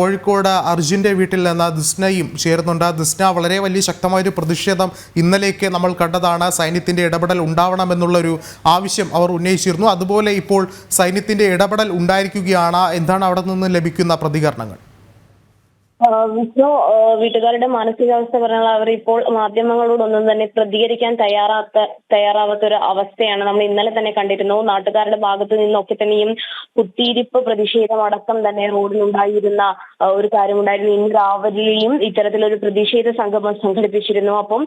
കോഴിക്കോട് അർജുന്റെ വീട്ടിൽ നിന്ന് ദിസ്നയും ചേരുന്നുണ്ട്. ദിസ്ന വളരെ വലിയ ശക്തമായൊരു പ്രതിഷേധം ഇന്നലേക്ക് നമ്മൾ കണ്ടതാണ്. സൈന്യത്തിന്റെ ഇടപെടൽ ഉണ്ടാവണമെന്നുള്ളൊരു ആവശ്യം അവർ ഉന്നയിച്ചിരുന്നു. അതുപോലെ ഇപ്പോൾ സൈന്യത്തിന്റെ ഇടപെടൽ ഉണ്ടായിരിക്കുകയാണ്. എന്താണ് അവിടെ നിന്ന് ലഭിക്കുന്ന പ്രതികരണങ്ങൾ? വിഷ്ണു വീട്ടുകാരുടെ മാനസികാവസ്ഥ പറഞ്ഞാൽ അവർ ഇപ്പോൾ മാധ്യമങ്ങളോടൊന്നും തന്നെ പ്രതികരിക്കാൻ തയ്യാറാത്ത തയ്യാറാവാത്ത ഒരു അവസ്ഥയാണ് നമ്മൾ ഇന്നലെ തന്നെ കണ്ടിരുന്നു. നാട്ടുകാരുടെ ഭാഗത്ത് നിന്നൊക്കെ തന്നെയും കുത്തിയിരിപ്പ് പ്രതിഷേധം അടക്കം തന്നെ റോഡിലുണ്ടായിരുന്ന ഒരു കാര്യമുണ്ടായിരുന്നു. ഇന്ന് രാവിലെയും ഇത്തരത്തിലൊരു പ്രതിഷേധ സംഗമം സംഘടിപ്പിച്ചിരുന്നു. അപ്പം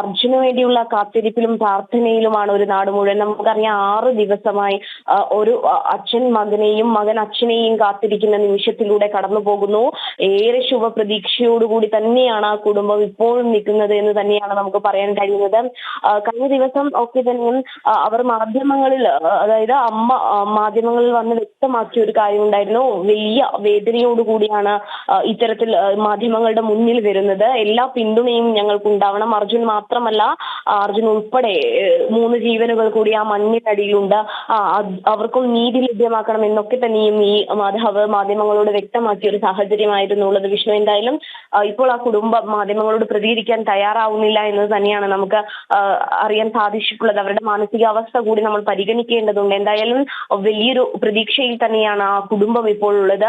അർജുന് വേണ്ടിയുള്ള കാത്തിരിപ്പിലും പ്രാർത്ഥനയിലുമാണ് ഒരു നാട് മുഴുവൻ. നമുക്കറിയാം ആറ് ദിവസമായി ഒരു അച്ഛൻ മകനെയും മകൻ അച്ഛനെയും കാത്തിരിക്കുന്ന നിമിഷത്തിലൂടെ കടന്നു പോകുന്നു ഏറെ ശുഭപ്രതീക്ഷയോടുകൂടി തന്നെയാണ് ആ കുടുംബം ഇപ്പോഴും നിൽക്കുന്നത് എന്ന് തന്നെയാണ് നമുക്ക് പറയാൻ കഴിയുന്നത്. കഴിഞ്ഞ ദിവസം ഒക്കെ തന്നെ അവർ മാധ്യമങ്ങളിൽ അതായത് അമ്മ മാധ്യമങ്ങളിൽ വന്ന് വ്യക്തമാക്കിയ ഒരു കാര്യം ഉണ്ടായിരുന്നു. വലിയ വേദനയോടുകൂടിയാണ് കൂടിയാണ് ഇത്തരത്തിൽ മാധ്യമങ്ങളുടെ മുന്നിൽ വരുന്നത്. എല്ലാ പിന്തുണയും ഞങ്ങൾക്ക് ഉണ്ടാവണം അർജുൻ മാത്രമല്ല അർജുൻ ഉൾപ്പെടെ മൂന്ന് ജീവനുകൾ കൂടി ആ മണ്ണിനടിയിലുണ്ട്. അവർക്കും നീതി ലഭ്യമാക്കണം എന്നൊക്കെ തന്നെയും ഈ മാധവ് മാധ്യമങ്ങളോട് വ്യക്തമാക്കിയ ഒരു സാഹചര്യമായിരുന്നു ഉള്ളത്. വിഷ്ണു എന്തായാലും ഇപ്പോൾ ആ കുടുംബം മാധ്യമങ്ങളോട് പ്രതികരിക്കാൻ തയ്യാറാവുന്നില്ല എന്ന് തന്നെയാണ് നമുക്ക് അറിയാൻ സാധിച്ചിട്ടുള്ളത്. അവരുടെ മാനസികാവസ്ഥ കൂടി നമ്മൾ പരിഗണിക്കേണ്ടതുണ്ട്. എന്തായാലും വലിയൊരു പ്രതീക്ഷയിൽ തന്നെയാണ് ആ കുടുംബം ഇപ്പോൾ ഉള്ളത്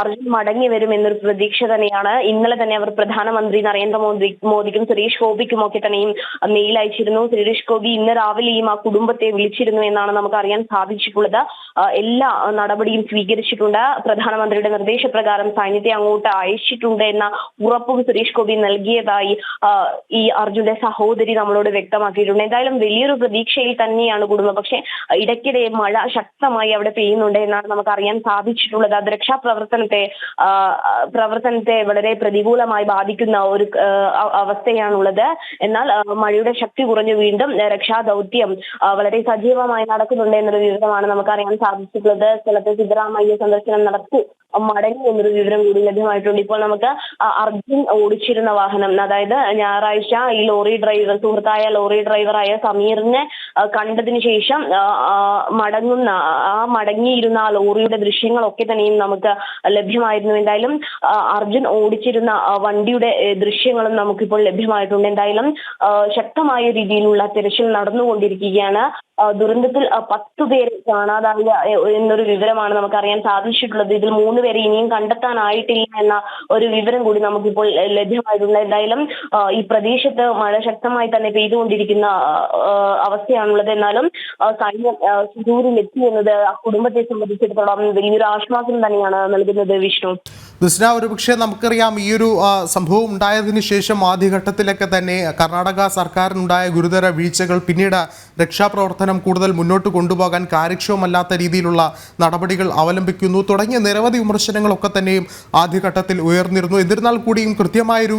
അർജുൻ മടങ്ങി വരും എന്നൊരു പ്രതീക്ഷ തന്നെയാണ്. ഇന്നലെ തന്നെ അവർ പ്രധാനമന്ത്രി നരേന്ദ്രമോദി മോദിക്കും സുരേഷ് ഗോപിക്കും ഒക്കെ തന്നെയും മെയിൽ അയച്ചിരുന്നു. സുരേഷ് ഗോപി ഇന്ന് രാവിലെയും ആ കുടുംബത്തെ വിളിച്ചിരുന്നു എന്നാണ് നമുക്ക് അറിയാൻ സാധിച്ചിട്ടുള്ളത്. എല്ലാ നടപടിയും സ്വീകരിച്ചിട്ടുണ്ട്. പ്രധാനമന്ത്രിയുടെ നിർദ്ദേശപ്രകാരം സൈന്യത്തെ അങ്ങോട്ട് അയച്ചിട്ടുണ്ട് എന്ന ഉറപ്പും സുരേഷ് ഗോപി നൽകിയതായി ഈ അർജുന്റെ സഹോദരി നമ്മളോട് വ്യക്തമാക്കിയിട്ടുണ്ട്. എന്തായാലും വലിയൊരു പ്രതീക്ഷയിൽ തന്നെയാണ് കുടുംബം. പക്ഷെ ഇടയ്ക്കിടെ മഴ ശക്തമായി അവിടെ പെയ്യുന്നുണ്ട് എന്നാണ് നമുക്ക് അറിയാൻ സാധിച്ചിട്ടുള്ളത്. അത് രക്ഷാപ്രവർത്തനത്തെ പ്രവർത്തനത്തെ വളരെ പ്രതികൂലമായി ബാധിക്കുന്ന ഒരു അവസ്ഥയാണുള്ളത്. എന്നാൽ മഴയുടെ ശക്തി കുറഞ്ഞു വീണ്ടും രക്ഷാ രക്ഷാദൗത്യം വളരെ സജീവമായി നടക്കുന്നുണ്ട് എന്നൊരു വിവരമാണ് നമുക്ക് അറിയാൻ സാധിച്ചിട്ടുള്ളത്. സ്ഥലത്ത് സിദ്ധരാമയ്യ സന്ദർശനം നടത്തി. മടങ്ങി എന്നൊരു വിവരം കൂടി ലഭ്യമായിട്ടുണ്ട്. ഇപ്പോൾ നമുക്ക് അർജുൻ ഓടിച്ചിരുന്ന വാഹനം അതായത് ഞായറാഴ്ച ഈ ലോറി ഡ്രൈവർ സുഹൃത്തായ ലോറി ഡ്രൈവറായ സമീറിനെ കണ്ടതിന് ശേഷം മടങ്ങുന്ന ആ മടങ്ങിയിരുന്ന ആ ലോറിയുടെ ദൃശ്യങ്ങളൊക്കെ തന്നെയും നമുക്ക് ലഭ്യമായിരുന്നു. എന്തായാലും അർജുൻ ഓടിച്ചിരുന്ന വണ്ടിയുടെ ദൃശ്യങ്ങളും നമുക്കിപ്പോൾ ലഭ്യമായിട്ടുണ്ട്. എന്തായാലും ശക്തമായ രീതിയിലുള്ള തിരച്ചിൽ നടന്നുകൊണ്ടിരിക്കുകയാണ്. കൊണ്ടിരിക്കുകയാണ്. ദുരന്തത്തിൽ പത്തു പേരെ കാണാതായ എന്നൊരു വിവരമാണ് നമുക്ക് അറിയാൻ സാധിച്ചിട്ടുള്ളത്. ഇതിൽ മൂന്ന് പേരെ ഇനിയും കണ്ടെത്താനായിട്ടില്ല എന്ന ഒരു വിവരം കൂടി നമുക്കിപ്പോൾ ലഭ്യമായിട്ടുണ്ട്. എന്തായാലും ഈ പ്രദേശത്ത് മഴ ശക്തമായി തന്നെ പെയ്തുകൊണ്ടിരിക്കുന്ന അവസ്ഥയാണുള്ളത്. എന്നാലും സൈന്യം എത്തി എന്നത് ആ കുടുംബത്തെ സംബന്ധിച്ചിടത്തോളം വലിയൊരു ആശ്വാസം തന്നെയാണ് നൽകുന്നത് വിഷ്ണു. ദുസ്ന ഒരുപക്ഷെ നമുക്കറിയാം ഈ ഒരു സംഭവം ഉണ്ടായതിനു ശേഷം ആദ്യഘട്ടത്തിലൊക്കെ തന്നെ കർണാടക സർക്കാരിനുണ്ടായ ഗുരുതര വീഴ്ചകൾ പിന്നീട് രക്ഷാപ്രവർത്തനം കൂടുതൽ മുന്നോട്ട് കൊണ്ടുപോകാൻ കാര്യക്ഷമമല്ലാത്ത രീതിയിലുള്ള നടപടികൾ അവലംബിക്കുന്നു. തുടങ്ങിയ നിരവധി വിമർശനങ്ങളൊക്കെ തന്നെയും ആദ്യഘട്ടത്തിൽ ഉയർന്നിരുന്നു. എന്നിരുന്നാൽ കൂടിയും കൃത്യമായൊരു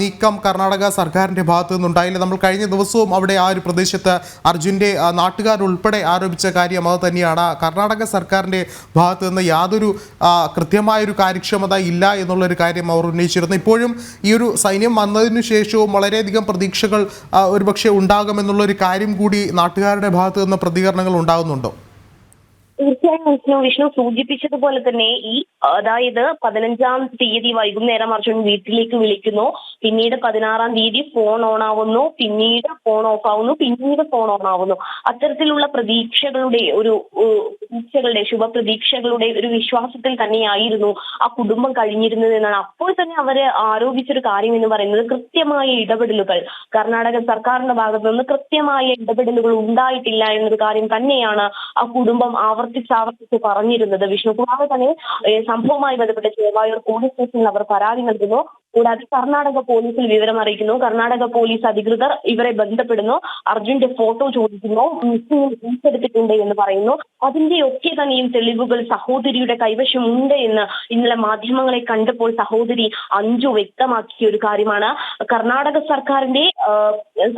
നീക്കം കർണാടക സർക്കാരിന്റെ ഭാഗത്തു നിന്നുണ്ടായില്ല. നമ്മൾ കഴിഞ്ഞ ദിവസവും അവിടെ ആ ഒരു പ്രദേശത്ത് അർജുന്റെ നാട്ടുകാരുൾപ്പെടെ ആരോപിച്ച കാര്യം അത് തന്നെയാണ്. കർണാടക സർക്കാരിന്റെ ഭാഗത്തു നിന്ന് യാതൊരു കൃത്യമായൊരു കാര്യക്ഷമത ഇല്ല എന്നുള്ളൊരു കാര്യം അവർ ഉന്നയിച്ചിരുന്നു. ഇപ്പോഴും ഈ ഒരു സൈന്യം വന്നതിനു ശേഷവും വളരെയധികം പ്രതീക്ഷകൾ ഒരുപക്ഷെ ഉണ്ടാകുമെന്നുള്ളൊരു കാര്യം കൂടി നാട്ടുകാരുടെ ഭാഗത്തു നിന്ന് പ്രതികരണങ്ങൾ ഉണ്ടാകുന്നുണ്ടോ? തീർച്ചയായും വിഷ്ണു വിഷ്ണു സൂചിപ്പിച്ചതുപോലെ തന്നെ ഈ അതായത് പതിനഞ്ചാം തീയതി വൈകുന്നേരം അർജുൻ വീട്ടിലേക്ക് വിളിക്കുന്നു. പിന്നീട് പതിനാറാം തീയതി ഫോൺ ഓൺ ആവുന്നു. പിന്നീട് ഫോൺ ഓഫ് ആവുന്നു. പിന്നീട് ഫോൺ ഓൺ ആവുന്നു. അത്തരത്തിലുള്ള പ്രതീക്ഷകളുടെ ഒരു പ്രതീക്ഷകളുടെ ശുഭപ്രതീക്ഷകളുടെ ഒരു വിശ്വാസത്തിൽ തന്നെയായിരുന്നു ആ കുടുംബം കഴിഞ്ഞിരുന്നത് എന്നാണ്. അപ്പോൾ തന്നെ അവർ ആരോപിച്ചൊരു കാര്യം എന്ന് പറയുന്നത് കൃത്യമായ ഇടപെടലുകൾ. കർണാടക സർക്കാരിന്റെ ഭാഗത്തു നിന്ന് കൃത്യമായ ഇടപെടലുകൾ ഉണ്ടായിട്ടില്ല എന്നൊരു കാര്യം തന്നെയാണ് ആ കുടുംബം ആവർത്തിച്ച് ആവർത്തിച്ച് പറഞ്ഞിരുന്നത്. വിഷ്ണു കൂടാതെ തന്നെ സംഭവവുമായി ബന്ധപ്പെട്ട് ചേവായൂർ പോലീസ് സ്റ്റേഷനിൽ അവർ പരാതി നൽകുന്നു. കൂടാതെ കർണാടക പോലീസിൽ വിവരം അറിയിക്കുന്നു. കർണാടക പോലീസ് അധികൃതർ ഇവരെ ബന്ധപ്പെടുന്നു. അർജുന്റെ ഫോട്ടോ ചോദിക്കുന്നു. മിസ്സിംഗ് കേസെടുത്തിട്ടുണ്ട് എന്ന് പറയുന്നു. അതിന്റെയൊക്കെ തന്നെയും തെളിവുകൾ സഹോദരിയുടെ കൈവശം ഉണ്ട് എന്ന് ഇന്നലെ മാധ്യമങ്ങളെ കണ്ടപ്പോൾ സഹോദരി അഞ്ചു വ്യക്തമാക്കിയ ഒരു കാര്യമാണ്. കർണാടക സർക്കാരിന്റെ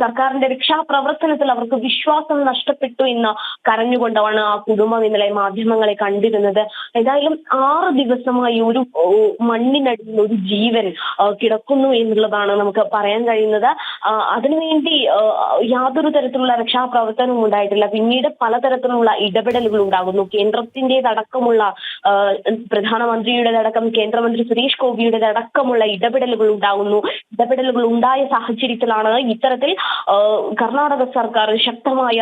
സർക്കാരിന്റെ രക്ഷാപ്രവർത്തനത്തിൽ അവർക്ക് വിശ്വാസം നഷ്ടപ്പെട്ടു എന്ന് കരഞ്ഞുകൊണ്ടാണ് ആ കുടുംബം ഇന്നലെ മാധ്യമങ്ങളെ കണ്ടിരുന്നത്. ഏതായാലും ആറ് ദിവസമായി ഒരു മണ്ണിനടിയിൽ ഒരു ജീവൻ കിടക്കുന്നു കിടക്കുന്നു എന്നുള്ളതാണ് നമുക്ക് പറയാൻ കഴിയുന്നത്. അതിനുവേണ്ടി യാതൊരു തരത്തിലുള്ള രക്ഷാപ്രവർത്തനവും ഉണ്ടായിട്ടില്ല. പിന്നീട് പലതരത്തിലുള്ള ഇടപെടലുകൾ ഉണ്ടാകുന്നു. കേന്ദ്രത്തിന്റെതടക്കമുള്ള പ്രധാനമന്ത്രിയുടെ പ്രധാനമന്ത്രിയുടേതടക്കം കേന്ദ്രമന്ത്രി സുരേഷ് ഗോപിയുടേതടക്കമുള്ള ഇടപെടലുകൾ ഉണ്ടാകുന്നു. ഇടപെടലുകൾ ഉണ്ടായ സാഹചര്യത്തിലാണ് ഇത്തരത്തിൽ കർണാടക സർക്കാർ ശക്തമായ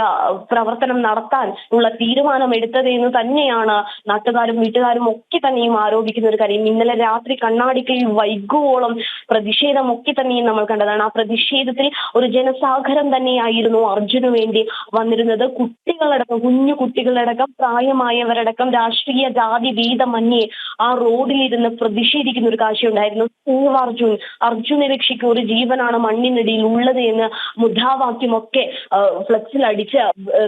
പ്രവർത്തനം നടത്താൻ ഉള്ള തീരുമാനം എടുത്തത് എന്ന് തന്നെയാണ് നാട്ടുകാരും വീട്ടുകാരും ഒക്കെ തന്നെയും ആരോപിക്കുന്ന ഒരു കാര്യം. ഇന്നലെ രാത്രി കണ്ണാടിക്കയിൽ വൈകുവോളം പ്രതിഷേധം ഒക്കെ തന്നെയും നമ്മൾ കണ്ടതാണ്. ആ പ്രതിഷേധത്തിൽ ഒരു ജനസാഗരം തന്നെയായിരുന്നു അർജുന് വേണ്ടി വന്നിരുന്നത്. കുട്ടികളടക്കം കുഞ്ഞു കുട്ടികളടക്കം പ്രായമായവരടക്കം രാഷ്ട്രീയ ജാതി ഭേദമന്യേ ആ റോഡിലിരുന്ന് പ്രതിഷേധിക്കുന്ന ഒരു കാഴ്ചയുണ്ടായിരുന്നു. സേവ് അർജുൻ അർജുനെ രക്ഷിക്ക് ഒരു ജീവനാണ് മണ്ണിനടിയിൽ ഉള്ളത് എന്ന് മുദ്രാവാക്യമൊക്കെ ഫ്ലക്സിൽ അടിച്ച്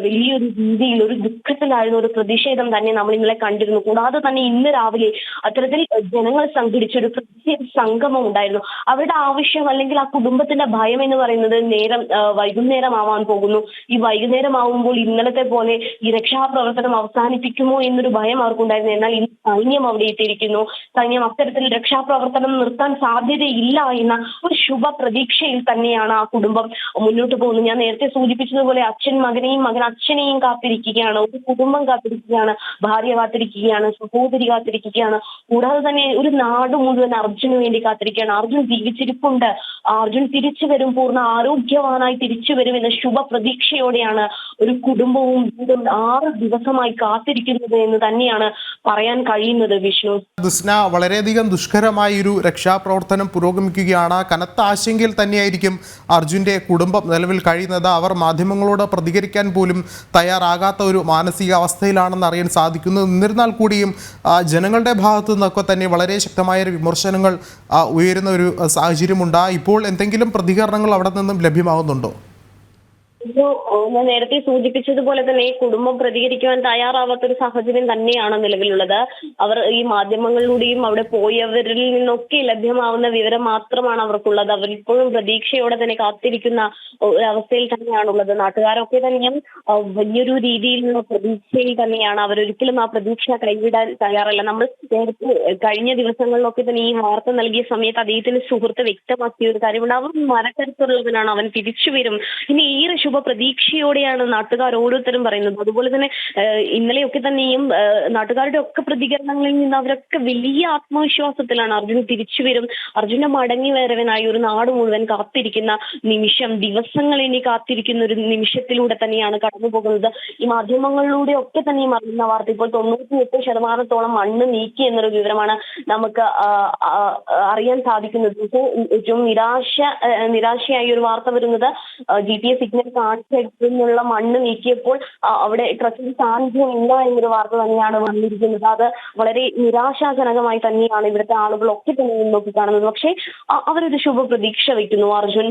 വലിയൊരു രീതിയിൽ ഒരു ദുഃഖത്തിലായിരുന്ന ഒരു പ്രതിഷേധം തന്നെ നമ്മൾ ഇന്നലെ കണ്ടിരുന്നു. കൂടാതെ തന്നെ ഇന്ന് രാവിലെ അത്തരത്തിൽ ജനങ്ങൾ സംഘടിച്ച ഒരു പ്രതിഷേധ സംഗമം ഉണ്ടായിരുന്നു. അവരുടെ ആവശ്യം അല്ലെങ്കിൽ ആ കുടുംബത്തിന്റെ ഭയം എന്ന് പറയുന്നത് നേരം വൈകുന്നേരം ആവാൻ പോകുന്നു. ഈ വൈകുന്നേരം ആവുമ്പോൾ ഇന്നലത്തെ പോലെ ഈ രക്ഷാപ്രവർത്തനം അവസാനിപ്പിക്കുമോ എന്നൊരു ഭയം അവർക്കുണ്ടായിരുന്നു. എന്നാൽ ഇന്ന് സൈന്യം അവിടെ എത്തിയിരിക്കുന്നു. സൈന്യം അത്തരത്തിൽ രക്ഷാപ്രവർത്തനം നിർത്താൻ സാധ്യതയില്ല എന്ന ഒരു ശുഭ പ്രതീക്ഷയിൽ തന്നെയാണ് ആ കുടുംബം മുന്നോട്ട് പോകുന്നത്. ഞാൻ നേരത്തെ സൂചിപ്പിച്ചതുപോലെ അച്ഛൻ മകനെയും മകൻ അച്ഛനെയും കാത്തിരിക്കുകയാണ്. ഒരു കുടുംബം കാത്തിരിക്കുകയാണ്. ഭാര്യ കാത്തിരിക്കുകയാണ്. സഹോദരി കാത്തിരിക്കുകയാണ്. കൂടാതെ തന്നെ ഒരു നാട് മുഴുവൻ അർജുന് വേണ്ടി കാത്തിരിക്കുകയാണ്. അർജുൻ ജീവിച്ചിരിപ്പുണ്ട് അർജുൻ തിരിച്ചു വരും പൂർണ ആരോഗ്യവാനായി തിരിച്ചു വരും എന്ന ശുഭ പ്രതീക്ഷയോടെയാണ് ഒരു കുടുംബവും വീണ്ടും ആറ് ദിവസമായി കാത്തിരിക്കുന്നത് എന്ന് തന്നെയാണ് പറയാൻ കഴിയുന്നത് വിഷ്ണു. ദുസ്ന വളരെയധികം ദുഷ്കരമായ ഒരു രക്ഷാപ്രവർത്തനം പുരോഗമിക്കുകയാണ്. കനത്ത ആശങ്കയിൽ തന്നെയായിരിക്കും അർജുന്റെ കുടുംബം നിലവിൽ കഴിയുന്നത്. അവർ മാധ്യമങ്ങളോട് പ്രതികരിക്കാൻ പോലും തയ്യാറാകാത്ത ഒരു മാനസികാവസ്ഥയിലാണെന്ന് അറിയാൻ സാധിക്കുന്നു. എന്നിരുന്നാൽ കൂടിയും ജനങ്ങളുടെ ഭാഗത്തു നിന്നൊക്കെ തന്നെ വളരെ ശക്തമായ വിമർശനങ്ങൾ ഉയരുന്ന ഒരു ആ, സാഹചര്യമുണ്ട് ഇപ്പോൾ എന്തെങ്കിലും പ്രതികരണങ്ങൾ അവിടെ നിന്നും ലഭ്യമാകുന്നുണ്ടോ? ഞാൻ നേരത്തെ സൂചിപ്പിച്ചതുപോലെ തന്നെ ഈ കുടുംബം പ്രതികരിക്കുവാൻ തയ്യാറാവാത്ത ഒരു സാഹചര്യം തന്നെയാണ് നിലവിലുള്ളത്. അവർ ഈ മാധ്യമങ്ങളിലൂടെയും അവിടെ പോയവരിൽ നിന്നൊക്കെ ലഭ്യമാവുന്ന വിവരം മാത്രമാണ് അവർക്കുള്ളത്. അവർ ഇപ്പോഴും പ്രതീക്ഷയോടെ തന്നെ കാത്തിരിക്കുന്ന ഒരു അവസ്ഥയിൽ തന്നെയാണുള്ളത്. നാട്ടുകാരൊക്കെ തന്നെയും വലിയൊരു രീതിയിലുള്ള പ്രതീക്ഷയിൽ തന്നെയാണ്. അവരൊരിക്കലും ആ പ്രതീക്ഷ കൈവിടാൻ തയ്യാറല്ല. നമ്മൾ നേരത്തെ കഴിഞ്ഞ ദിവസങ്ങളിലൊക്കെ തന്നെ ഈ വാർത്ത നൽകിയ സമയത്ത് അദ്ദേഹത്തിന്റെ സുഹൃത്ത് വ്യക്തമാക്കിയ ഒരു കാര്യമുണ്ട് അവർ മരക്കരുത്തുള്ളവനാണ്. അവൻ തിരിച്ചു വരും. ഇനി ഏറെ ശുഭ പ്രതീക്ഷയോടെയാണ് നാട്ടുകാർ ഓരോരുത്തരും പറയുന്നത്. അതുപോലെ തന്നെ ഇന്നലെയൊക്കെ തന്നെയും നാട്ടുകാരുടെ ഒക്കെ പ്രതികരണങ്ങളിൽ നിന്ന് അവരൊക്കെ വലിയ ആത്മവിശ്വാസത്തിലാണ് അർജുൻ തിരിച്ചു വരും. അർജുന്റെ മടങ്ങി വരവനായി ഒരു നാട് മുഴുവൻ കാത്തിരിക്കുന്ന നിമിഷം ദിവസങ്ങൾ ഇനി കാത്തിരിക്കുന്ന ഒരു നിമിഷത്തിലൂടെ തന്നെയാണ് കടന്നു പോകുന്നത്. ഈ മാധ്യമങ്ങളിലൂടെ ഒക്കെ തന്നെയും അറിയുന്ന വാർത്ത ഇപ്പോൾ തൊണ്ണൂറ്റി എട്ട് ശതമാനത്തോളം മണ്ണ് നീക്കി എന്നൊരു വിവരമാണ് നമുക്ക് അറിയാൻ സാധിക്കുന്നത്. ഏറ്റവും നിരാശ നിരാശയായി ഒരു വാർത്ത വരുന്നത് ജി പി എസ് സിഗ്നൽ കാണിച്ചുള്ള മണ്ണ് നീക്കിയപ്പോൾ അവിടെ ട്രക്കിൽ സാന്നിധ്യം ഇല്ല എന്നൊരു വാർത്ത തന്നെയാണ് വന്നിരിക്കുന്നത്. അത് വളരെ നിരാശാജനകമായി തന്നെയാണ് ഇവിടുത്തെ ആളുകളൊക്കെ തന്നെ നോക്കിക്കാണുന്നത് പക്ഷേ അവരൊരു ശുഭ പ്രതീക്ഷ വയ്ക്കുന്നു അർജുൻ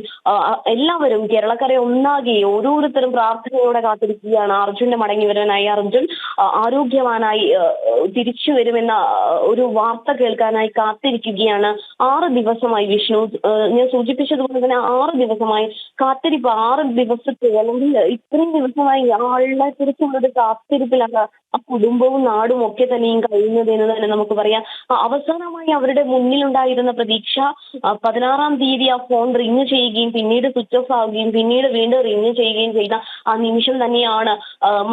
എല്ലാവരും കേരളക്കരെ ഒന്നാകെ ഓരോരുത്തരും പ്രാർത്ഥനയോടെ കാത്തിരിക്കുകയാണ്. അർജുന്റെ മടങ്ങി വരാനായി അർജുൻ ആരോഗ്യവാനായി തിരിച്ചു വരുമെന്ന ഒരു വാർത്ത കേൾക്കാനായി കാത്തിരിക്കുകയാണ്. ആറ് ദിവസമായി വിഷ്ണു ഞാൻ സൂചിപ്പിച്ചതുപോലെ തന്നെ ആറ് ദിവസമായി കാത്തിരിപ്പ്. ആറ് ദിവസത്തെ അല്ലെങ്കിൽ ഇത്രയും ദിവസമായി ആളെ കുറിച്ചുള്ള ഒരു കാത്തിരിപ്പിലാണ് ആ കുടുംബവും നാടും ഒക്കെ തന്നെയും കഴിയുന്നത് എന്ന് തന്നെ നമുക്ക് പറയാം. അവസാനമായി അവരുടെ മുന്നിലുണ്ടായിരുന്ന പ്രതീക്ഷ പതിനാറാം തീയതി ആ ഫോൺ റിങ് ചെയ്യുകയും പിന്നീട് സ്വിച്ച് ഓഫ് ആവുകയും പിന്നീട് വീണ്ടും റിങ് ചെയ്യുകയും ചെയ്ത ആ നിമിഷം തന്നെയാണ്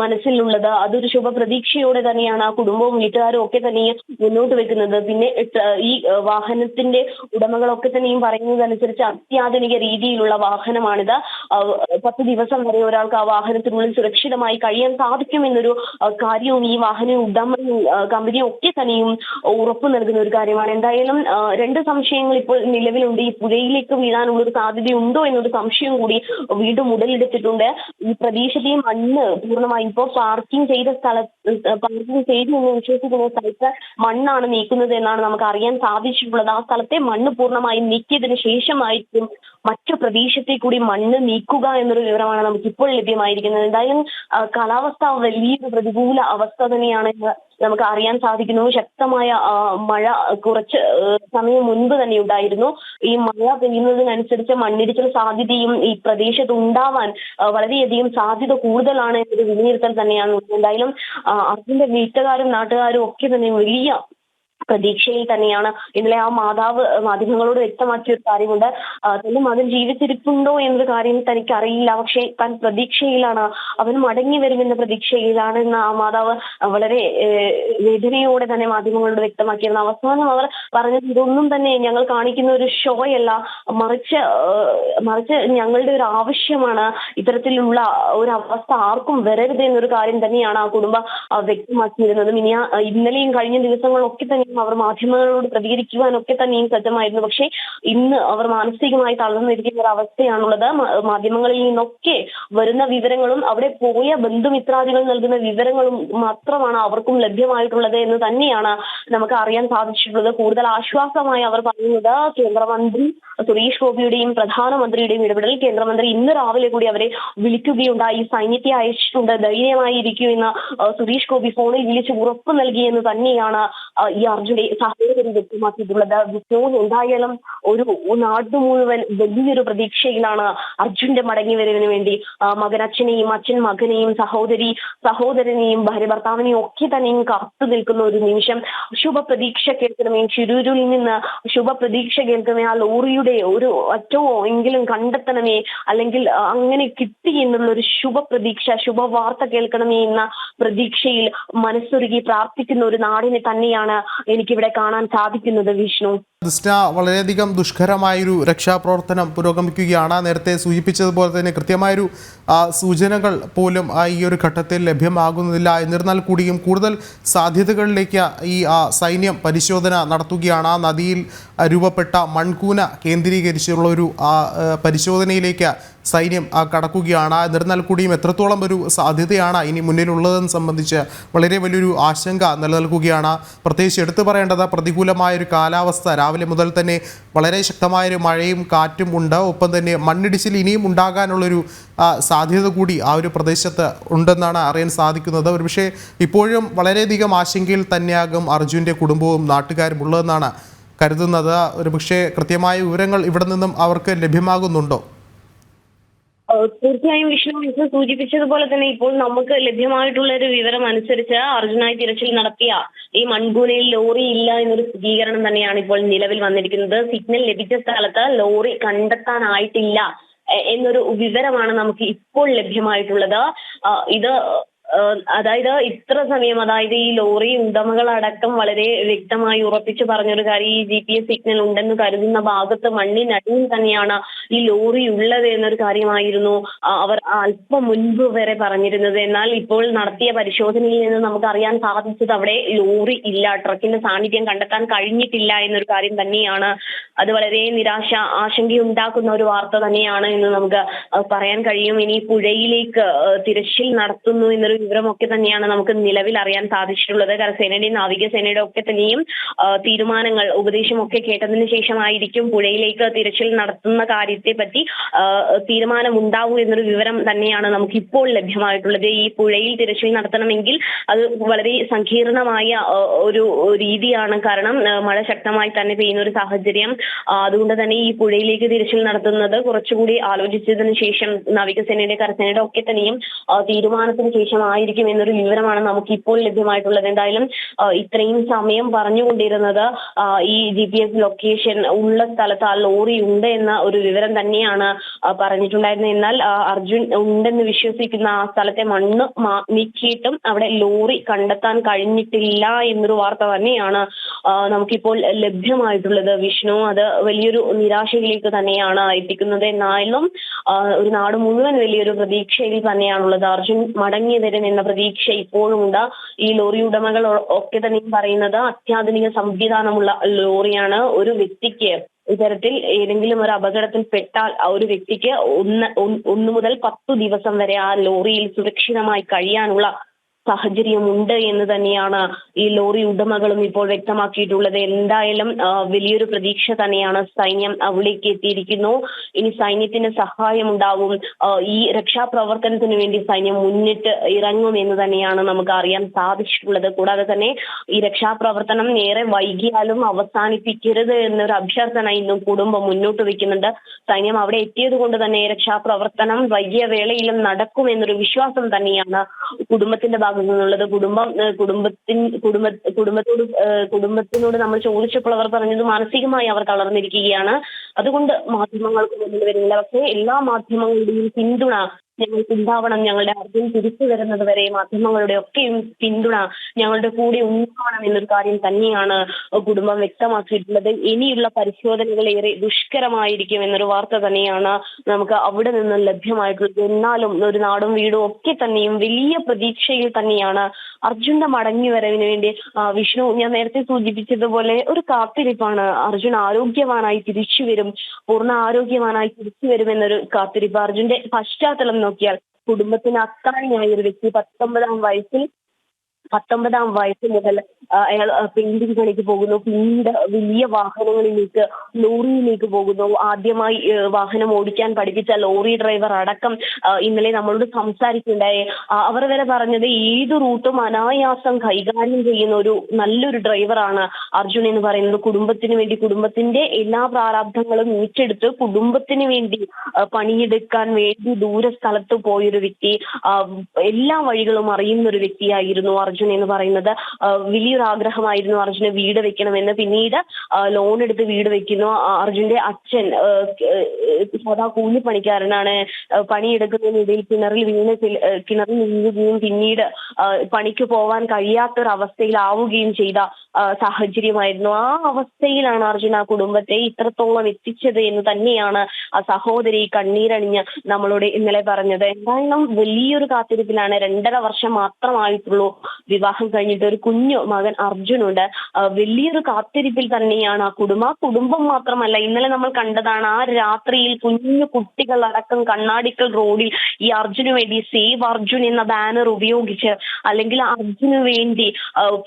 മനസ്സിലുള്ളത്. അതൊരു ശുഭ പ്രതീക്ഷയോടെ തന്നെയാണ് ആ കുടുംബവും വീട്ടുകാരും ഒക്കെ തന്നെയും മുന്നോട്ട് വെക്കുന്നത്. പിന്നെ ഈ വാഹനത്തിന്റെ ഉടമകളൊക്കെ തന്നെയും പറയുന്നതനുസരിച്ച് അത്യാധുനിക രീതിയിലുള്ള വാഹനമാണിത്. പത്ത് ദിവസം വരെ ഒരാൾക്ക് ആ വാഹനത്തിനുള്ളിൽ സുരക്ഷിതമായി കഴിയാൻ സാധിക്കും എന്നൊരു കാര്യവും ഈ വാഹന ഉടമയും ആ, കമ്പനിയും ഒക്കെ തന്നെയും ഉറപ്പു നൽകുന്ന ഒരു കാര്യമാണ്. എന്തായാലും രണ്ട് സംശയങ്ങൾ ഇപ്പോൾ നിലവിലുണ്ട്. ഈ പുഴയിലേക്ക് വീഴാനുള്ള ഒരു സാധ്യതയുണ്ടോ എന്നൊരു സംശയം കൂടി വീണ്ടും ഉടലെടുത്തിട്ടുണ്ട്. ഈ പ്രദേശത്തെയും മണ്ണ് പൂർണമായും ഇപ്പോൾ പാർക്കിംഗ് ചെയ്ത സ്ഥല പാർക്കിംഗ് ചെയ്തു എന്ന് വിശ്വസിക്കുന്ന സ്ഥലത്ത് മണ്ണാണ് നീക്കുന്നത് എന്നാണ് നമുക്ക് അറിയാൻ സാധിച്ചിട്ടുള്ളത്. ആ സ്ഥലത്തെ മണ്ണ് പൂർണമായും നീക്കിയതിനു ശേഷമായിരിക്കും മറ്റു പ്രദേശത്തെ കൂടി മണ്ണ് നീക്കുക എന്നൊരു വിവരമാണ് നമുക്ക് ഇപ്പോൾ ലഭ്യമായിരിക്കുന്നത്. എന്തായാലും കാലാവസ്ഥ വലിയൊരു പ്രതികൂല അവസ്ഥ തന്നെയാണ് നമുക്ക് അറിയാൻ സാധിക്കുന്നു. ശക്തമായ മഴ കുറച്ച് സമയം മുൻപ് തന്നെ ഉണ്ടായിരുന്നു. ഈ മഴ പെയ്യുന്നതിനനുസരിച്ച് മണ്ണിടിച്ചിൽ സാധ്യതയും ഈ പ്രദേശത്ത് ഉണ്ടാവാൻ വളരെയധികം സാധ്യത കൂടുതലാണ് എന്നൊരു വിലയിരുത്തൽ തന്നെയാണ്. എന്തായാലും അതിന്റെ വീട്ടുകാരും നാട്ടുകാരും ഒക്കെ തന്നെ വലിയ പ്രതീക്ഷയിൽ തന്നെയാണ്. ഇന്നലെ ആ മാതാവ് മാധ്യമങ്ങളോട് വ്യക്തമാക്കിയ ഒരു കാര്യമുണ്ട്. തന്റെ മകൻ ജീവിച്ചിരിപ്പുണ്ടോ എന്നൊരു കാര്യം തനിക്ക് അറിയില്ല പക്ഷേ താൻ പ്രതീക്ഷയിലാണ്. അവൻ മടങ്ങി വരുമെന്ന പ്രതീക്ഷയിലാണ് എന്ന് ആ മാതാവ് വളരെ വേദനയോടെ തന്നെ മാധ്യമങ്ങളോട് വ്യക്തമാക്കിയിരുന്നു അവസാനം അവർ പറഞ്ഞത് ഇതൊന്നും തന്നെ ഞങ്ങൾ കാണിക്കുന്ന ഒരു ഷോയല്ല. മറിച്ച് മറിച്ച് ഞങ്ങളുടെ ഒരു ആവശ്യമാണ്. ഇത്തരത്തിലുള്ള ഒരു അവസ്ഥ ആർക്കും വരരുത് എന്നൊരു കാര്യം തന്നെയാണ് ആ കുടുംബം വ്യക്തമാക്കിയിരുന്നത്. ഇനി ഇന്നലെയും കഴിഞ്ഞ ദിവസങ്ങളിലൊക്കെ തന്നെയും അവർ മാധ്യമങ്ങളോട് പ്രതികരിക്കുവാനൊക്കെ തന്നെയും സജ്ജമായിരുന്നു. പക്ഷേ ഇന്ന് അവർ മാനസികമായി തളർന്നിരിക്കുന്ന ഒരു അവസ്ഥയാണുള്ളത്. മാധ്യമങ്ങളിൽ നിന്നൊക്കെ വരുന്ന വിവരങ്ങളും അവിടെ പോയ ബന്ധുമിത്രാദികൾ നൽകുന്ന വിവരങ്ങളും മാത്രമാണ് അവർക്കും ലഭ്യമായിട്ടുള്ളത് എന്ന് തന്നെയാണ് നമുക്ക് അറിയാൻ സാധിച്ചിട്ടുള്ളത്. കൂടുതൽ ആശ്വാസമായി അവർ പറയുന്നത് കേന്ദ്രമന്ത്രി സുരേഷ് ഗോപിയുടെയും പ്രധാനമന്ത്രിയുടെയും ഇടപെടൽ. കേന്ദ്രമന്ത്രി ഇന്ന് രാവിലെ കൂടി അവരെ വിളിക്കുകയുണ്ടായി. സൈന്യത്തെ അയച്ചിട്ടുണ്ട്. ധൈര്യമായി ഇരിക്കൂ എന്ന് സുരേഷ് ഗോപി ഫോണിൽ വിളിച്ച് ഉറപ്പ് നൽകിയെന്ന് തന്നെയാണ് ഈ അർജുനെ സഹോദരി വ്യക്തമാക്കിയിട്ടുള്ളത് വിഷ്ണു എന്തായാലും ഒരു നാട്ടു മുഴുവൻ വലിയൊരു പ്രതീക്ഷയിലാണ് അർജുന്റെ മടങ്ങി വരവിന് വേണ്ടി അച്ഛനെയും അച്ഛൻ മകനെയും സഹോദരി സഹോദരനെയും ഭാര്യ ഭർത്താവിനെയും ഒക്കെ തന്നെയും കാത്തു നിൽക്കുന്ന ഒരു നിമിഷം. ശുഭപ്രതീക്ഷ കേൾക്കണമേ ചുരൂരിൽ നിന്ന് ശുഭപ്രതീക്ഷ കേൾക്കണമേ ആ ലോറിയുടെ ഒരു അറ്റമോ എങ്കിലും കണ്ടെത്തണമേ അല്ലെങ്കിൽ അങ്ങനെ കിട്ടി എന്നുള്ള ഒരു ശുഭപ്രതീക്ഷ ശുഭവാർത്ത കേൾക്കണമേ എന്ന പ്രതീക്ഷയിൽ മനസ്സൊരുക്കി പ്രാർത്ഥിക്കുന്ന ഒരു നാടിനെ തന്നെയാണ് എനിക്കിവിടെ കാണാൻ സാധിക്കുന്നത് വിഷ്ണു. കൃഷ്ണ വളരെയധികം ദുഷ്കരമായൊരു രക്ഷാപ്രവർത്തനം പുരോഗമിക്കുകയാണ്. നേരത്തെ സൂചിപ്പിച്ചതുപോലെ തന്നെ കൃത്യമായൊരു സൂചനകൾ പോലും ഈ ഒരു ഘട്ടത്തിൽ ലഭ്യമാകുന്നില്ല. എന്നിരുന്നാൽ കൂടിയും കൂടുതൽ സാധ്യതകളിലേക്ക് ഈ സൈന്യം പരിശോധന നടത്തുകയാണ്. നദിയിൽ രൂപപ്പെട്ട മൺകൂന കേന്ദ്രീകരിച്ചുള്ള ഒരു പരിശോധനയിലേക്ക് സൈന്യം കടക്കുകയാണ്. എന്നിരുന്നാൽ കൂടിയും എത്രത്തോളം ഒരു സാധ്യതയാണ് ഇനി മുന്നിലുള്ളതെന്ന് സംബന്ധിച്ച് വളരെ വലിയൊരു ആശങ്ക നിലനിൽക്കുകയാണ്. പ്രത്യേകിച്ച് എടുത്തു പറയേണ്ടത് പ്രതികൂലമായൊരു കാലാവസ്ഥ. രാവിലെ മുതൽ തന്നെ വളരെ ശക്തമായൊരു മഴയും കാറ്റും ഉണ്ട്. ഒപ്പം തന്നെ മണ്ണിടിച്ചിൽ ഇനിയും ഉണ്ടാകാനുള്ളൊരു സാധ്യത കൂടി ആ ഒരു പ്രദേശത്ത് ഉണ്ടെന്നാണ് അറിയാൻ സാധിക്കുന്നത്. ഒരുപക്ഷെ ഇപ്പോഴും വളരെയധികം ആശങ്കയിൽ തന്നെയാകും അർജുന്റെ കുടുംബവും നാട്ടുകാരും ഉള്ളതെന്നാണ് കരുതുന്നത്. ഒരുപക്ഷെ കൃത്യമായ വിവരങ്ങൾ ഇവിടെ നിന്നും അവർക്ക് ലഭ്യമാകുന്നുണ്ടോ? തീർച്ചയായും വിഷ്ണു ഇത് സൂചിപ്പിച്ചതുപോലെ തന്നെ ഇപ്പോൾ നമുക്ക് ലഭ്യമായിട്ടുള്ള ഒരു വിവരം അനുസരിച്ച് അർജുനായി തിരച്ചിൽ നടത്തിയ ഈ മൺകൂനയിൽ ലോറി ഇല്ല എന്നൊരു സ്ഥിരീകരണം തന്നെയാണ് ഇപ്പോൾ നിലവിൽ വന്നിരിക്കുന്നത്. സിഗ്നൽ ലഭിച്ച സ്ഥലത്ത് ലോറി കണ്ടെത്താനായിട്ടില്ല എന്നൊരു വിവരമാണ് നമുക്ക് ഇപ്പോൾ ലഭ്യമായിട്ടുള്ളത്. ഇത് അതായത് ഇത്ര സമയം അതായത് ഈ ലോറി ഉടമകളടക്കം വളരെ വ്യക്തമായി ഉറപ്പിച്ചു പറഞ്ഞൊരു കാര്യം ഈ ജി പി എസ് സിഗ്നൽ ഉണ്ടെന്ന് കരുതുന്ന ഭാഗത്ത് മണ്ണിനടിയിൽ തന്നെയാണ് ഈ ലോറി ഉള്ളത് എന്നൊരു കാര്യമായിരുന്നു അവർ അല്പം മുൻപ് വരെ പറഞ്ഞിരുന്നത്. എന്നാൽ ഇപ്പോൾ നടത്തിയ പരിശോധനയിൽ നിന്ന് നമുക്ക് അറിയാൻ സാധിച്ചത് അവിടെ ലോറി ഇല്ല. ട്രക്കിന്റെ സാന്നിധ്യം കണ്ടെത്താൻ കഴിഞ്ഞിട്ടില്ല എന്നൊരു കാര്യം തന്നെയാണ്. അത് വളരെ നിരാശ ആശങ്കയുണ്ടാക്കുന്ന ഒരു വാർത്ത തന്നെയാണ് എന്ന് നമുക്ക് പറയാൻ കഴിയും. ഇനി പുഴയിലേക്ക് തിരച്ചിൽ നടത്തുന്നു എന്നൊരു വിവരമൊക്കെ തന്നെയാണ് നമുക്ക് നിലവിൽ അറിയാൻ സാധിച്ചിട്ടുള്ളത്. കരസേനയുടെയും നാവികസേനയുടെ ഒക്കെ തന്നെയും തീരുമാനങ്ങൾ ഉപദേശമൊക്കെ കേട്ടതിന് ശേഷമായിരിക്കും പുഴയിലേക്ക് തിരച്ചിൽ നടത്തുന്ന കാര്യത്തെ പറ്റി തീരുമാനമുണ്ടാവൂ എന്നൊരു വിവരം തന്നെയാണ് നമുക്ക് ഇപ്പോൾ ലഭ്യമായിട്ടുള്ളത്. ഈ പുഴയിൽ തിരച്ചിൽ നടത്തണമെങ്കിൽ അത് വളരെ സങ്കീർണമായ ഒരു രീതിയാണ്. കാരണം മഴ ശക്തമായി തന്നെ പെയ്യുന്ന ഒരു സാഹചര്യം അതുകൊണ്ട് തന്നെ ഈ പുഴയിലേക്ക് തിരച്ചിൽ നടത്തുന്നത് കുറച്ചുകൂടി ആലോചിച്ചതിന് ശേഷം നാവികസേനയുടെ കരസേനയുടെ ഒക്കെ തന്നെയും തീരുമാനത്തിന് തീരുമാനത്തിന് ശേഷമായിരിക്കും എന്നൊരു വിവരമാണ് നമുക്ക് ഇപ്പോൾ ലഭ്യമായിട്ടുള്ളത്. എന്തായാലും ഇത്രയും സമയം പറഞ്ഞുകൊണ്ടിരുന്നത് ഈ ജി പി എസ് ലൊക്കേഷൻ ഉള്ള സ്ഥലത്ത് ആ ലോറി ഉണ്ട് എന്ന ഒരു വിവരം തന്നെയാണ് പറഞ്ഞിട്ടുണ്ടായിരുന്നത്. എന്നാൽ അർജുൻ ഉണ്ടെന്ന് വിശ്വസിക്കുന്ന ആ സ്ഥലത്തെ മണ്ണ് നീക്കിയിട്ടും അവിടെ ലോറി കണ്ടെത്താൻ കഴിഞ്ഞിട്ടില്ല എന്നൊരു വാർത്ത തന്നെയാണ് നമുക്കിപ്പോൾ ലഭ്യമായിട്ടുള്ളത്. വിഷ്ണു അത് വലിയൊരു നിരാശയിലേക്ക് തന്നെയാണ് എത്തിക്കുന്നത്. എന്നാലും ഒരു നാട് മുഴുവൻ വലിയൊരു പ്രതീക്ഷയിൽ തന്നെയാണുള്ളത്. അർജുൻ മടങ്ങി വരും എന്ന പ്രതീക്ഷ ഇപ്പോഴും ഉണ്ട് ഈ ലോറി ഉടമകൾ ഒക്കെ തന്നെയും പറയുന്നത് അത്യാധുനിക സംവിധാനമുള്ള ലോറിയാണ്. ഒരു വ്യക്തിക്ക് ഇത്തരത്തിൽ ഏതെങ്കിലും ഒരു അപകടത്തിൽ പെട്ടാൽ ആ ഒരു വ്യക്തിക്ക് ഒന്ന് ഒന്ന് മുതൽ പത്തു ദിവസം വരെ ആ ലോറിയിൽ സുരക്ഷിതമായി കഴിയാനുള്ള സാഹചര്യമുണ്ട് എന്ന് തന്നെയാണ് ഈ ലോറി ഉടമകളും ഇപ്പോൾ വ്യക്തമാക്കിയിട്ടുള്ളത്. എന്തായാലും വലിയൊരു പ്രതീക്ഷ തന്നെയാണ് സൈന്യം അവിടേക്ക് എത്തിയിരിക്കുന്നു. ഇനി സൈന്യത്തിന് സഹായം ഉണ്ടാവും ഈ രക്ഷാപ്രവർത്തനത്തിന് വേണ്ടി സൈന്യം മുന്നിട്ട് ഇറങ്ങും എന്ന് തന്നെയാണ് നമുക്ക് അറിയാൻ സാധിച്ചിട്ടുള്ളത്. കൂടാതെ തന്നെ ഈ രക്ഷാപ്രവർത്തനം ഏറെ വൈകിയാലും അവസാനിപ്പിക്കരുത് എന്നൊരു അഭ്യർത്ഥന ഇന്നും കുടുംബം മുന്നോട്ട് വെക്കുന്നുണ്ട്. സൈന്യം അവിടെ എത്തിയത് കൊണ്ട് തന്നെ രക്ഷാപ്രവർത്തനം വൈകിയ വേളയിലും നടക്കും എന്നൊരു വിശ്വാസം തന്നെയാണ് കുടുംബത്തിന്റെ ഭാഗത്ത് ഭാഗത്തു കുടുംബം കുടുംബത്തിൻ കുടുംബ കുടുംബത്തോട് കുടുംബത്തിനോട് നമ്മൾ ചോദിച്ചപ്പോൾ അവർ പറഞ്ഞത് മാനസികമായി അവർ തളർന്നിരിക്കുകയാണ്. അതുകൊണ്ട് മാധ്യമങ്ങൾക്ക് മുന്നിൽ വരുന്നില്ല. പക്ഷേ എല്ലാ മാധ്യമങ്ങളുടെയും പിന്തുണ ഞങ്ങൾക്ക് ഉണ്ടാവണം ഞങ്ങളുടെ അർജുൻ തിരിച്ചു വരുന്നത് വരെ മാധ്യമങ്ങളുടെ ഒക്കെയും പിന്തുണ ഞങ്ങളുടെ കൂടെ ഉണ്ടാവണം എന്നൊരു കാര്യം തന്നെയാണ് കുടുംബം വ്യക്തമാക്കിയിട്ടുള്ളത്. ഇനിയുള്ള പരിശോധനകൾ ഏറെ ദുഷ്കരമായിരിക്കും എന്നൊരു വാർത്ത തന്നെയാണ് നമുക്ക് അവിടെ നിന്ന് ലഭ്യമായിട്ടുള്ളത്. എന്നാലും ഒരു നാടും വീടും ഒക്കെ തന്നെയും വലിയ പ്രതീക്ഷയിൽ തന്നെയാണ് അർജുന്റെ മടങ്ങി വരവിന് വേണ്ടി വിഷ്ണു ഞാൻ നേരത്തെ സൂചിപ്പിച്ചതുപോലെ ഒരു കാത്തിരിപ്പാണ്. അർജുൻ ആരോഗ്യവാനായി തിരിച്ചു വരും പൂർണ ആരോഗ്യവാനായി തിരിച്ചു വരും എന്നൊരു കാത്തിരിപ്പ്. അർജുന്റെ പശ്ചാത്തലം നോക്കിയാൽ കുടുംബത്തിന് അത്താണിയായ ഒരു വ്യക്തി പത്തൊമ്പതാം വയസ്സിൽ പത്തൊമ്പതാം വയസ്സ് മുതൽ അയാൾ പെയിന്റിംഗ് പണിക്ക് പോകുന്നു. പിന്നീട് വലിയ വാഹനങ്ങളിലേക്ക് ലോറിയിലേക്ക് പോകുന്നു. ആദ്യമായി വാഹനം ഓടിക്കാൻ പഠിപ്പിച്ച ലോറി ഡ്രൈവർ അടക്കം ഇന്നലെ നമ്മളോട് സംസാരിക്കുകയുണ്ടായി അവർ വരെ പറഞ്ഞത് ഏത് റൂട്ടും അനായാസം കൈകാര്യം ചെയ്യുന്ന ഒരു നല്ലൊരു ഡ്രൈവറാണ് അർജുൻ എന്ന് പറയുന്നത്. കുടുംബത്തിന് വേണ്ടി കുടുംബത്തിന്റെ എല്ലാ പ്രാരാബ്ധങ്ങളും ഏറ്റെടുത്ത് കുടുംബത്തിന് വേണ്ടി പണിയെടുക്കാൻ വേണ്ടി ദൂരസ്ഥലത്ത് പോയൊരു വ്യക്തി എല്ലാ വഴികളും അറിയുന്ന ഒരു വ്യക്തിയായിരുന്നു അർജുൻ. എന്ന് പറയുന്നത് വലിയൊരു ആഗ്രഹമായിരുന്നു അർജുന് വീട് വെക്കണമെന്ന്. പിന്നീട് ലോൺ എടുത്ത് വീട് വെക്കുന്നു. അർജുന്റെ അച്ഛൻ സാധാ കൂലിപ്പണിക്കാരനാണ് പണിയെടുക്കുന്നതിനിടയിൽ കിണറിൽ വീണ് കിണറിൽ വീഴുകയും പിന്നീട് പണിക്ക് പോവാൻ കഴിയാത്തൊരവസ്ഥയിലാവുകയും ചെയ്ത സാഹചര്യമായിരുന്നു. ആ അവസ്ഥയിലാണ് അർജുൻ ആ കുടുംബത്തെ ഇത്രത്തോളം എത്തിച്ചത് എന്ന് തന്നെയാണ് ആ സഹോദരി കണ്ണീരണിഞ്ഞ് നമ്മളോട് ഇന്നലെ പറഞ്ഞത്. എന്തായാലും വലിയൊരു കാത്തിരിപ്പിലാണ് രണ്ടര വർഷം മാത്രമായിട്ടുള്ളൂ വിവാഹം കഴിഞ്ഞിട്ട് ഒരു കുഞ്ഞു മകൻ അർജുനുണ്ട്. വലിയൊരു കാത്തിരിപ്പിൽ തന്നെയാണ് ആ കുടുംബം. ആ കുടുംബം മാത്രമല്ല ഇന്നലെ നമ്മൾ കണ്ടതാണ് ആ രാത്രിയിൽ കുഞ്ഞു കുട്ടികൾ അടക്കം കണ്ണാടിക്കൽ റോഡിൽ ഈ അർജുന് വേണ്ടി സേവ് അർജുൻ എന്ന ബാനർ ഉപയോഗിച്ച് അല്ലെങ്കിൽ അർജുന് വേണ്ടി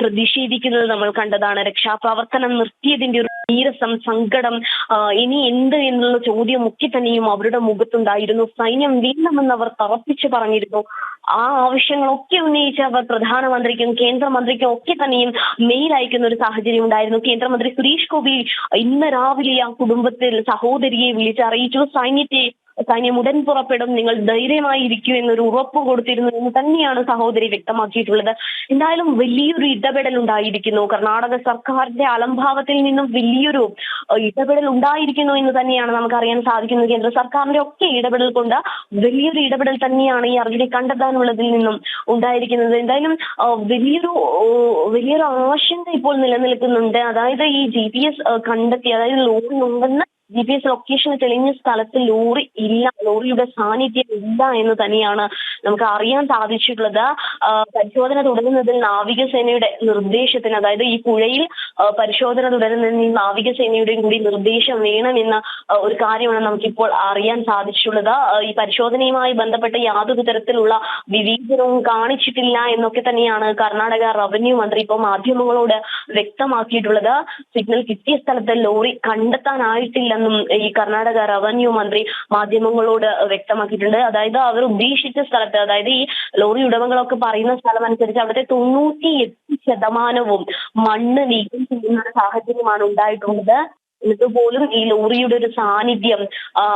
പ്രതിഷേധിക്കുന്നത് നമ്മൾ കണ്ടതാണ്. രക്ഷാപ്രവർത്തനം നിർത്തിയതിന്റെ ഒരു നീരസം സങ്കടം ഇനി എന്ത് എന്നുള്ള ചോദ്യം മുക്കി തന്നെയും അവരുടെ മുഖത്തുണ്ടായിരുന്നു. സൈന്യം വീണമെന്ന് അവർ തറപ്പിച്ചു പറഞ്ഞിരുന്നു. ആ ആവശ്യങ്ങളൊക്കെ ഉന്നയിച്ച് അവർ പ്രധാനമന്ത്രിക്കും കേന്ദ്രമന്ത്രിക്കും ഒക്കെ തന്നെയും മെയിൽ അയക്കുന്ന ഒരു സാഹചര്യം ഉണ്ടായിരുന്നു. കേന്ദ്രമന്ത്രി സുരേഷ് ഗോപി ഇന്ന് രാവിലെ ആ കുടുംബത്തിൽ സഹോദരിയെ വിളിച്ച് അറിയിച്ചു. സൈന്യത്തെ സൈന്യം ഉടൻ പുറപ്പെടും. നിങ്ങൾ ധൈര്യമായി ഇരിക്കൂ എന്നൊരു ഉറപ്പ് കൊടുത്തിരുന്നു എന്ന് തന്നെയാണ് സഹോദരി വ്യക്തമാക്കിയിട്ടുള്ളത്. എന്തായാലും വലിയൊരു ഇടപെടൽ ഉണ്ടായിരിക്കുന്നു. കർണാടക സർക്കാരിന്റെ അലംഭാവത്തിൽ നിന്നും വലിയൊരു ഇടപെടൽ ഉണ്ടായിരിക്കുന്നു എന്ന് തന്നെയാണ് നമുക്ക് അറിയാൻ സാധിക്കുന്നത് കേന്ദ്ര സർക്കാരിന്റെ ഒക്കെ ഇടപെടൽ കൊണ്ട് വലിയൊരു ഇടപെടൽ തന്നെയാണ് ഈ അർജുനെ കണ്ടെത്താനുള്ളതിൽ നിന്നും ഉണ്ടായിരിക്കുന്നത്. എന്തായാലും വലിയൊരു വലിയൊരു ആശങ്ക ഇപ്പോൾ നിലനിൽക്കുന്നുണ്ട്. അതായത് ഈ ജി പി എസ് കണ്ടെത്തി അതായത് ലോറി ഉണ്ടെന്ന് ജി പി എസ് ലൊക്കേഷൻ തെളിഞ്ഞ സ്ഥലത്ത് ലോറി ഇല്ല. ലോറിയുടെ സാന്നിധ്യം ഇല്ല എന്ന് തന്നെയാണ് നമുക്ക് അറിയാൻ സാധിച്ചിട്ടുള്ളത് പരിശോധന തുടരുന്നതിൽ നാവികസേനയുടെ നിർദ്ദേശത്തിന് അതായത് ഈ പുഴയിൽ പരിശോധന തുടരുന്നതിൽ ഈ നാവികസേനയുടെയും കൂടി നിർദ്ദേശം വേണമെന്ന ഒരു കാര്യമാണ് നമുക്കിപ്പോൾ അറിയാൻ സാധിച്ചിട്ടുള്ളത്. ഈ പരിശോധനയുമായി ബന്ധപ്പെട്ട യാതൊരു തരത്തിലുള്ള വിവേചനവും കാണിച്ചിട്ടില്ല എന്നൊക്കെ തന്നെയാണ് കർണാടക റവന്യൂ മന്ത്രി ഇപ്പോൾ മാധ്യമങ്ങളോട് വ്യക്തമാക്കിയിട്ടുള്ളത്. സിഗ്നൽ കിട്ടിയ സ്ഥലത്ത് ലോറി കണ്ടെത്താനായിട്ടില്ലെന്നും ഈ കർണാടക റവന്യൂ മന്ത്രി മാധ്യമങ്ങളോട് വ്യക്തമാക്കിയിട്ടുണ്ട്. അതായത് അവർ ഉദ്ദേശിച്ച സ്ഥലത്ത് അതായത് ഈ ലോറി ഉടമകളൊക്കെ പറയുന്ന സ്ഥലം അനുസരിച്ച് അവിടുത്തെ തൊണ്ണൂറ്റി എട്ട് ശതമാനവും മണ്ണ് നീക്കം ചെയ്യുന്ന ഒരു സാഹചര്യമാണ് ഉണ്ടായിട്ടുള്ളത്. പോലും ഈ ലോറിയുടെ ഒരു സാന്നിധ്യം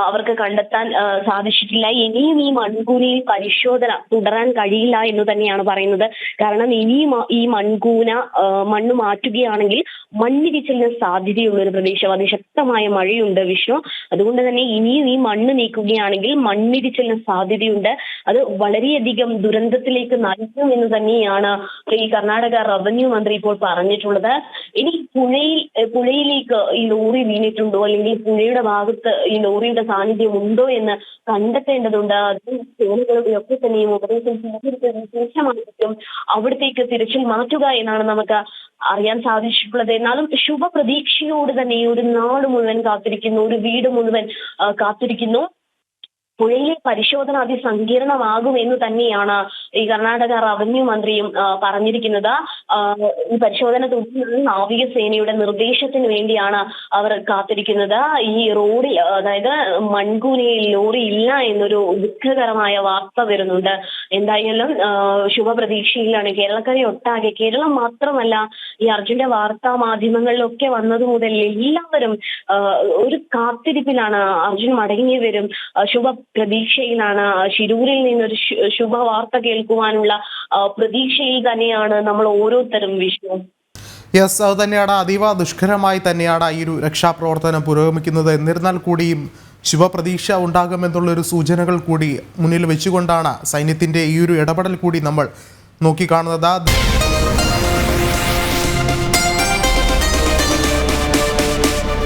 അവർക്ക് കണ്ടെത്താൻ സാധിച്ചിട്ടില്ല. ഇനിയും ഈ മൺകൂനയിൽ പരിശോധന തുടരാൻ കഴിയില്ല എന്ന് തന്നെയാണ് പറയുന്നത്. കാരണം ഇനിയും ഈ മൺകൂന മണ്ണ് മാറ്റുകയാണെങ്കിൽ മണ്ണിടിച്ചിലിന് സാധ്യതയുള്ള ഒരു പ്രദേശം അതിശക്തമായ മഴയുണ്ട് വിഷ്ണു. അതുകൊണ്ട് തന്നെ ഇനിയും ഈ മണ്ണ് നീക്കുകയാണെങ്കിൽ മണ്ണിടിച്ചിലിന് സാധ്യതയുണ്ട്. അത് വളരെയധികം ദുരന്തത്തിലേക്ക് നയിക്കും എന്ന് തന്നെയാണ് ഈ കർണാടക റവന്യൂ മന്ത്രി ഇപ്പോൾ പറഞ്ഞിട്ടുള്ളത്. ഇനി പുഴയിൽ പുഴയിലേക്ക് ഈ ലോറി വീണിട്ടുണ്ടോ? അല്ലെങ്കിൽ പുഴയുടെ ഭാഗത്ത് ഈ ലോറിയുടെ സാന്നിധ്യം ഉണ്ടോ എന്ന് കണ്ടെത്തേണ്ടതുണ്ട്. അതും സേനകളുടെ ഒക്കെ തന്നെയും ഉപദേശം സ്വീകരിച്ചതിന് ശേഷമായിരിക്കും അവിടത്തേക്ക് തിരച്ചിൽ മാറ്റുക എന്നാണ് നമുക്ക് അറിയാൻ സാധിച്ചിട്ടുള്ളത്. എന്നാലും ശുഭപ്രതീക്ഷയോട് തന്നെ ഒരു നാട് മുഴുവൻ കാത്തിരിക്കുന്നു. ഒരു വീട് മുഴുവൻ കാത്തിരിക്കുന്നു. പുഴയിലെ പരിശോധന അതിസങ്കീർണമാകും എന്ന് തന്നെയാണ് ഈ കർണാടക റവന്യൂ മന്ത്രിയും പറഞ്ഞിരിക്കുന്നത്. ഈ പരിശോധന തുടരുന്നത് നാവികസേനയുടെ നിർദ്ദേശത്തിന് വേണ്ടിയാണ് അവർ കാത്തിരിക്കുന്നത്. ഈ റോഡിൽ അതായത് മൺകൂനയിൽ ലോറി ഇല്ല എന്നൊരു ദുഃഖകരമായ വാർത്ത വരുന്നുണ്ട്. എന്തായാലും ശുഭപ്രതീക്ഷയിലാണ് കേരളക്കരെ ഒട്ടാകെ. കേരളം മാത്രമല്ല ഈ അർജുന്റെ വാർത്താ മാധ്യമങ്ങളിലൊക്കെ വന്നത് മുതൽ എല്ലാവരും ഒരു കാത്തിരിപ്പിലാണ് അർജുൻ മടങ്ങി വരും ശുഭ പ്രതീക്ഷയിലാണ് ശിരൂരിൽ നിന്നൊരു ശുഭവാർത്ത കേൾക്കുവാനുള്ള പ്രതീക്ഷയിൽ തന്നെയാണ് നമ്മൾ ഓരോരുത്തരും വിഷ്ണു യെസ് അത് തന്നെയാണ്. അതീവ ദുഷ്കരമായി തന്നെയാണ് ഈ ഒരു രക്ഷാപ്രവർത്തനം പുരോഗമിക്കുന്നത്. എന്നിരുന്നാൽ കൂടിയും ശുഭപ്രതീക്ഷ ഉണ്ടാകുമെന്നുള്ളൊരു സൂചനകൾ കൂടി മുന്നിൽ വെച്ചുകൊണ്ടാണ് സൈന്യത്തിന്റെ ഈ ഒരു ഇടപെടൽ കൂടി നമ്മൾ നോക്കിക്കാണുന്നത്.